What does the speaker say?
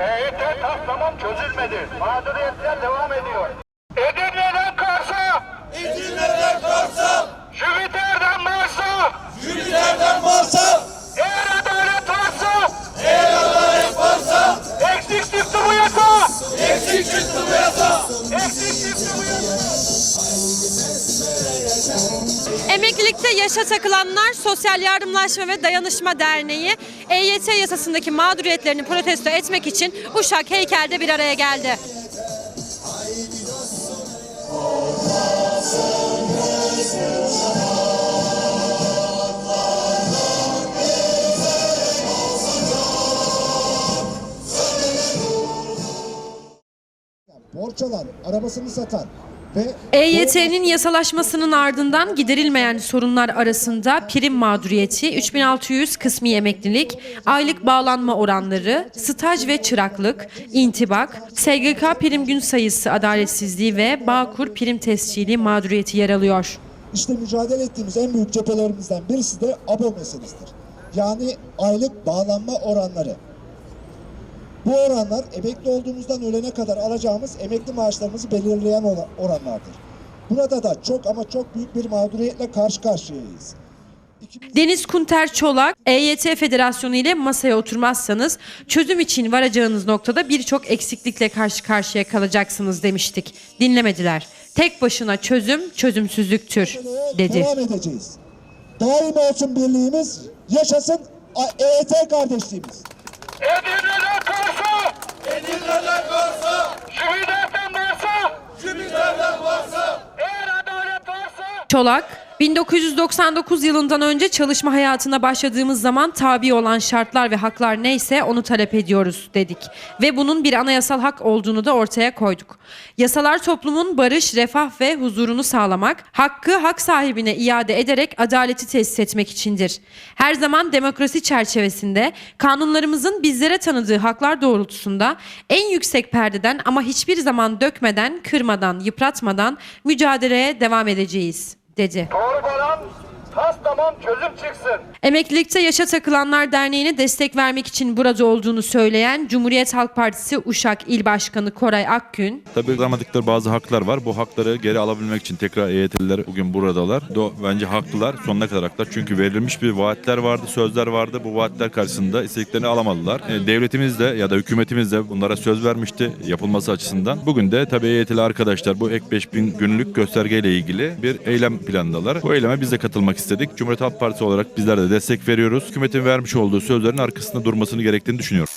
EYT tamam çözülmedi. Mağduriyetler devam ediyor. Emeklilikte yaşa takılanlar Sosyal Yardımlaşma ve Dayanışma Derneği EYT yasasındaki mağduriyetlerini protesto etmek için Uşak Heykel'de bir araya geldi. borç alan, arabasını satan ve EYT'nin yasalaşmasının ardından giderilmeyen sorunlar arasında prim mağduriyeti, 3600 kısmi emeklilik, aylık bağlanma oranları, staj ve çıraklık, intibak, SGK prim gün sayısı adaletsizliği ve Bağkur prim tescili mağduriyeti yer alıyor. işte mücadele ettiğimiz en büyük cephelerimizden birisi de abo meselesidir. Yani aylık bağlanma oranları. Bu oranlar emekli olduğumuzdan ölene kadar alacağımız emekli maaşlarımızı belirleyen oranlardır. Burada da çok ama çok büyük bir mağduriyetle karşı karşıyayız. Deniz Kunter Çolak, EYT Federasyonu ile masaya oturmazsanız çözüm için varacağınız noktada birçok eksiklikle karşı karşıya kalacaksınız demiştik. Dinlemediler. Tek başına çözüm çözümsüzlüktür dedi. Devam edeceğiz. Daim olsun birliğimiz, yaşasın EYT kardeşliğimiz. Edirne'den Kars'a, Edirne'den Kars'a, Jüpiter'den Mars'a, Jüpiter'den Mars'a, eğer adalet varsa, Çolak, 1999 yılından önce çalışma hayatına başladığımız zaman tabi olan şartlar ve haklar neyse onu talep ediyoruz dedik. Ve bunun bir anayasal hak olduğunu da ortaya koyduk. Yasalar toplumun barış, refah ve huzurunu sağlamak, hakkı hak sahibine iade ederek adaleti tesis etmek içindir. Her zaman demokrasi çerçevesinde kanunlarımızın bizlere tanıdığı haklar doğrultusunda en yüksek perdeden ama hiçbir zaman dökmeden, kırmadan, yıpratmadan mücadeleye devam edeceğiz dedi. Tamam çözüm çıksın. Emeklilikte Yaşa Takılanlar Derneği'ne destek vermek için burada olduğunu söyleyen Cumhuriyet Halk Partisi Uşak İl Başkanı Koray Akgün, Tabii alamadıkları bazı haklar var. Bu hakları geri alabilmek için tekrar EYT'liler bugün buradalar. Do, bence haklılar. Sonuna kadar haklılar. Çünkü verilmiş bir vaatler vardı, sözler vardı. Bu vaatler karşısında istediklerini alamadılar. E, devletimiz de ya da hükümetimiz de bunlara söz vermişti yapılması açısından. Bugün de tabii EYT'li arkadaşlar bu ek 5000 günlük göstergeyle ilgili bir eylem plandalar. Bu eyleme biz de katılmak istedik. Cumhuriyet Halk Partisi olarak bizler de destek veriyoruz. Hükümetin vermiş olduğu sözlerin arkasında durmasını gerektiğini düşünüyorum.